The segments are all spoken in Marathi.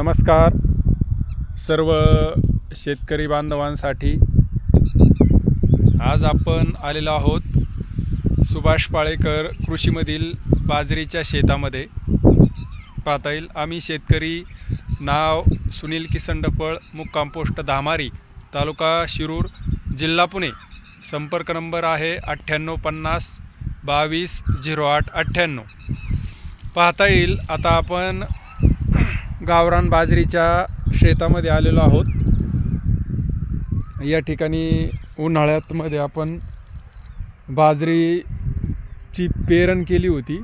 नमस्कार. सर्व शेतकरी बांधवांसाठी आज आपण आलेलो आहोत सुभाष पाळेकर कृषीमधील बाजरीच्या शेतामध्ये. पाहता येईल आम्ही शेतकरी नाव सुनील किसन डपळ मुक्काम पोस्ट धामारी तालुका शिरूर जिल्हा पुणे. संपर्क नंबर आहे अठ्ठ्याण्णव पन्नास बावीस झिरो आठ अठ्ठ्याण्णव. पाहता येईल आता आपण गावरान बाजरीच्या शेतामध्ये आलेलो आहोत. या ठिकाणी उन्हाळ्यातमध्ये आपण बाजरीची पेरण केली होती.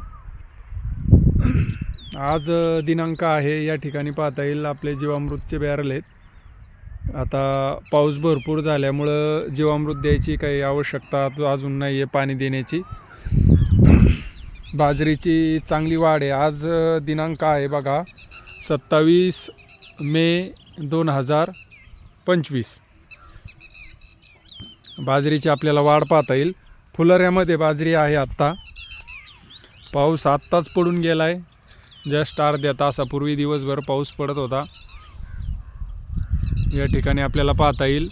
आज दिनांक आहे या ठिकाणी पाहता येईल. आपले जीवामृतचे बॅरल आहेत. आता पाऊस भरपूर झाल्यामुळं जीवामृत द्यायची काही आवश्यकता अजून नाही आहे पाणी देण्याची. बाजरीची चांगली वाढ आहे. आज दिनांक आहे बघा. सत्तावीस मे दोन हजार पंचवीस. बाजरीची आपल्याला वाढ पाहता येईल. फुलऱ्यामध्ये बाजरी आहे आत्ता. पाऊस आत्ताच पडून गेला आहे जस्ट अर्ध्या तासापूर्वी दिवसभर पाऊस पडत होता. या ठिकाणी आपल्याला पाहता येईल.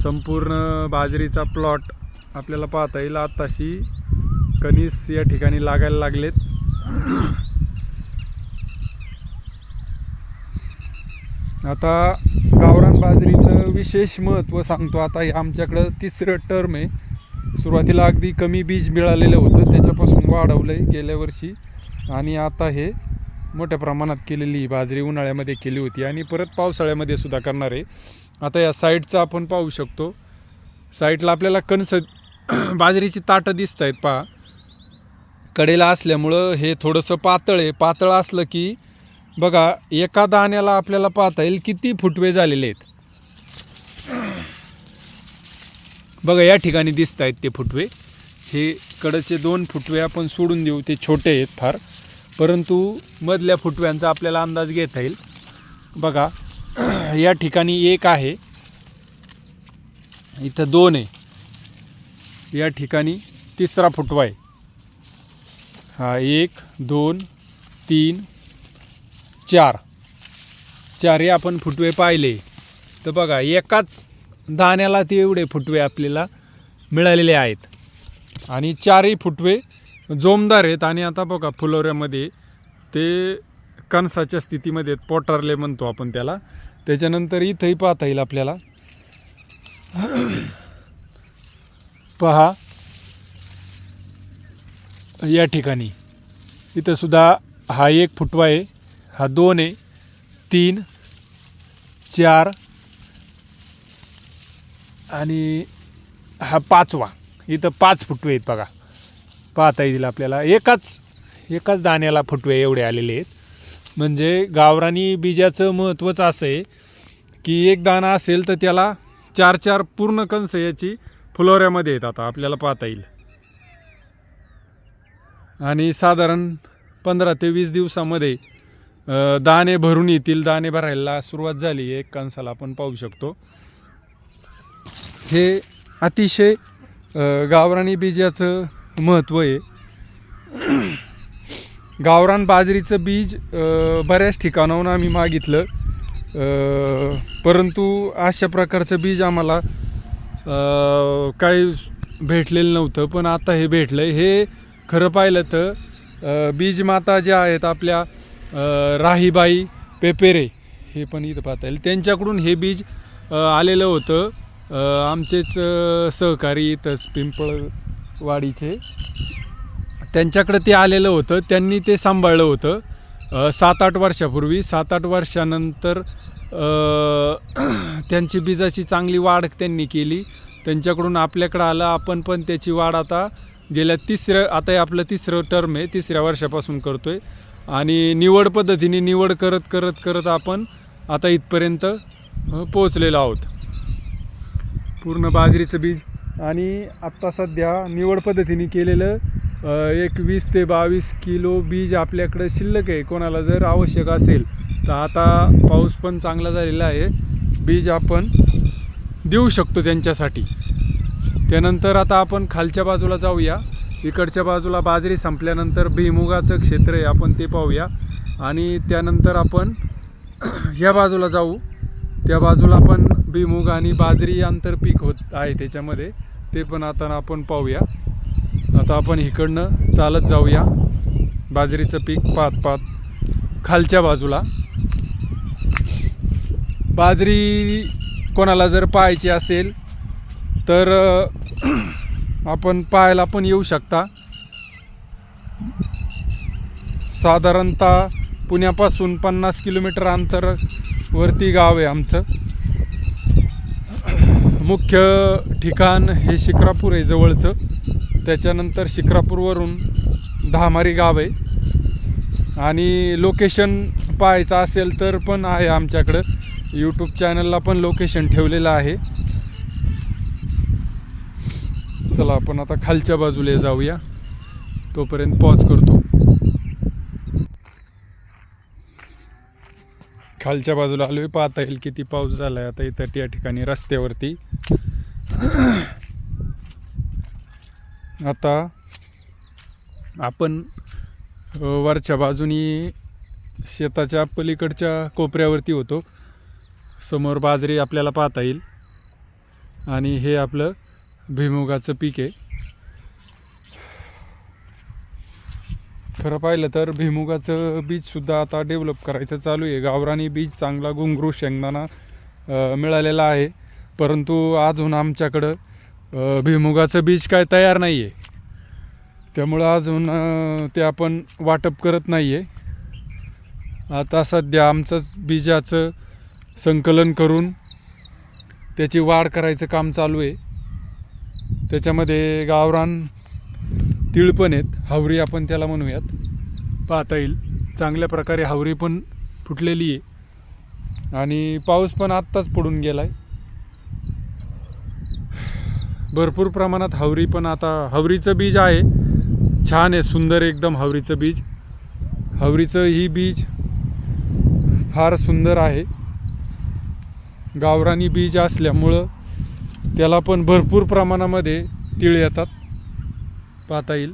संपूर्ण बाजरीचा प्लॉट आपल्याला पाहता येईल. आत्ताशी कणीस या ठिकाणी लागायला लागलेत. आता गावरान बाजरीचं विशेष महत्त्व सांगतो. आता हे आमच्याकडं तिसरं टर्म आहे. सुरुवातीला अगदी कमी बीज मिळालेलं होतं. त्याच्यापासून वाढवलं आहे गेल्या वर्षी. आणि आता हे मोठ्या प्रमाणात केलेली ही बाजरी उन्हाळ्यामध्ये केली होती. आणि परत पावसाळ्यामध्ये सुद्धा करणार आहे. आता या साईडचं आपण पाहू शकतो. साईडला आपल्याला कणस बाजरीची ताटं दिसत आहेत पहा. कडेला असल्यामुळं हे थोडंसं पातळ आहे. पातळ असलं की बघा एका दाण्याला आपल्याला पाहता येईल किती फुटवे झालेले आहेत. बघा या ठिकाणी दिसत आहेत ते फुटवे. हे कडचे दोन फुटवे आपण सोडून देऊ ते छोटे आहेत फार. परंतु मधल्या फुटव्यांचा आपल्याला अंदाज घेता येईल. बघा या ठिकाणी एक आहे. इथं दोन आहे. या ठिकाणी तिसरा फुटवा आहे. हा एक दोन तीन चार. चारही आपण फुटवे पाहिले. तर बघा एकाच दाण्याला ते एवढे फुटवे आपल्याला मिळालेले आहेत. आणि चारही फुटवे जोमदार आहेत. आणि आता बघा फुलोऱ्यामध्ये ते कणसाच्या स्थितीमध्ये आहेत, पोटारले म्हणतो आपण त्याला. त्याच्यानंतर इथंही पाहता येईल आपल्याला. पहा. या ठिकाणी. इथंसुद्धा हा एक फुटवा आहे. हा दोन आहे. तीन चार आणि हा पाचवा. इथं पाच फुटवे आहेत बघा. पाहता येईल आपल्याला. एकाच एकाच दाण्याला फुटवे एवढे आलेले आहेत. म्हणजे गावरानी बीजाचं महत्त्वच असं आहे की एक दाणा असेल तर त्याला चार चार पूर्ण कंस याची फुलोऱ्यामध्ये येत आता. आपल्याला पाहता येईल. आणि साधारण पंधरा ते वीस दिवसामध्ये दाणे भरून येतील दाणे भरायला सुरुवात झाली एक कणसाला आपण पाहू शकतो. हे अतिशय गावराणी गावरानी बीजाचं महत्त्व आहे. गावरान बाजरीचं बीज बऱ्याच ठिकाणाहून आम्ही मागितलं. परंतु अशा प्रकारचं बीज आम्हाला काही भेटलेलं नव्हतं पण आता हे भेटलं हे खरं पाहिलं तर बीजमाता बीज माता ज्या आहेत आपल्या राहीबाई पेपेरे हे पण इथं पाहता येईल. त्यांच्याकडून हे बीज आलेलं होतं. आमचेच सहकारी इथंच पिंपळवाडीचे. त्यांच्याकडं ते आलेलं होतं. त्यांनी ते सांभाळलं होतं. सात आठ वर्षापूर्वी सात आठ वर्षानंतर त्यांची बीजाची चांगली वाढ त्यांनी केली. त्यांच्याकडून आपल्याकडं आलं. आपण पण त्याची वाढ आता गेल्या तिसऱ्या आता हे आपलं तिसरं टर्म आहे. तिसऱ्या वर्षापासून करतो आहे आणि निवड पद्धतीने निवड करत करत करत आपण आता इथपर्यंत पोचलेलो पोहोचलेलो आहोत. पूर्ण बाजरीचं बीज आणि आत्ता सध्या निवड पद्धतीने केलेलं एक वीस ते बावीस किलो बीज आपल्याकडं शिल्लक आहे. कोणाला जर आवश्यक असेल तर आता पाऊस पण चांगला झालेला आहे. बीज आपण देऊ शकतो त्यांच्यासाठी. त्यानंतर आता आपण खालच्या बाजूला जाऊया. इकडच्या बाजूला बाजरी संपल्यानंतर भुईमुगाचं क्षेत्र आहे आपण ते पाहूया. आणि त्यानंतर आपण ह्या बाजूला जाऊ. त्या बाजूला पण भुईमुग आणि बाजरी आंतरपीक होत आहे त्याच्यामध्ये. ते पण आता आपण पाहूया. आता आपण इकडनं चालत जाऊया. बाजरीचं पीक पात पात खालच्या बाजूला. बाजरी कोणाला जर पाहायची असेल तर आपण पाहायला पण येऊ शकता. साधारणतः पुण्यापासून पन्नास किलोमीटर अंतरवरती गाव आहे आमचं. मुख्य ठिकाण हे शिक्रापूर आहे जवळचं. त्याच्यानंतर शिक्रापूरवरून धामारी गाव आहे. आणि लोकेशन पाहायचं असेल तर पण आहे आमच्याकडं. यूट्यूब चॅनलला पण लोकेशन ठेवलेलं आहे. चला आपण आता खालच्या बाजूला जाऊया. तोपर्यंत पॉज करतो. खालच्या बाजूला आलो पाहता येईल किती पाऊस झाला आहे आता इथं त्या ठिकाणी रस्त्यावरती. आता आपण वरच्या बाजूनी शेताच्या पलीकडच्या कोपऱ्यावरती होतो. समोर बाजरी आपल्याला पाहता येईल. आणि हे आपलं भुईमुगाचं पीक आहे. खरं पाहिलं तर भुईमुगाचं बीजसुद्धा आता डेव्हलप करायचं चालू आहे. गावरानी बीज चांगला घुंगरू शेंगदाणा मिळालेला आहे. परंतु अजून आमच्याकडं भुईमुगाचं बीज काय तयार नाही आहे त्यामुळं अजून ते आपण वाटप करत नाही आहे आता सध्या आमचंच बीजाचं संकलन करून त्याची वाढ करायचं काम चालू आहे. त्याच्यामध्ये गावरान तीळ पण आहेत. हावरी आपण त्याला म्हणूयात. पाहता येईल. चांगल्या प्रकारे हावरी पण फुटलेली आहे. आणि पाऊस पण आत्ताच पडून गेला आहे भरपूर प्रमाणात हावरी पण आता हावरीचं बीज आहे. छान आहे सुंदर एकदम हावरीचं बीज. हावरीचं ही बीज फार सुंदर आहे. गावरानी बीज असल्यामुळं त्याला पण भरपूर प्रमाणामध्ये तीळ येतात. पाहता येईल.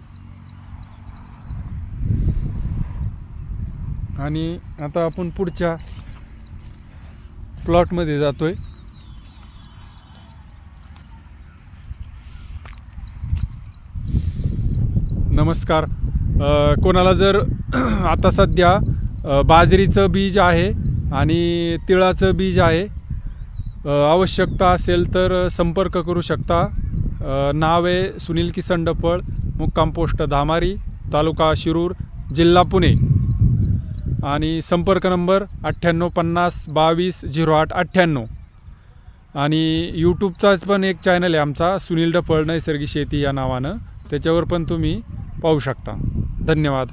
आणि आता आपण पुढच्या प्लॉटमध्ये जातोय. नमस्कार. कोणाला जर आता सध्या बाजरीचं बीज आहे आणि तिळाचं बीज आहे आवश्यकता असेल तर संपर्क करू शकता. नाव आहे सुनील किसन डपळ मुक्काम पोस्ट धामारी तालुका शिरूर जिल्हा पुणे. आणि संपर्क नंबर अठ्ठ्याण्णव पन्नास बावीस झिरो आठ अठ्ठ्याण्णव. आणि यूट्यूबचाच पण एक चॅनल आहे आमचा सुनील डफळ नैसर्गिक शेती या नावानं. त्याच्यावर पण तुम्ही पाहू शकता. धन्यवाद.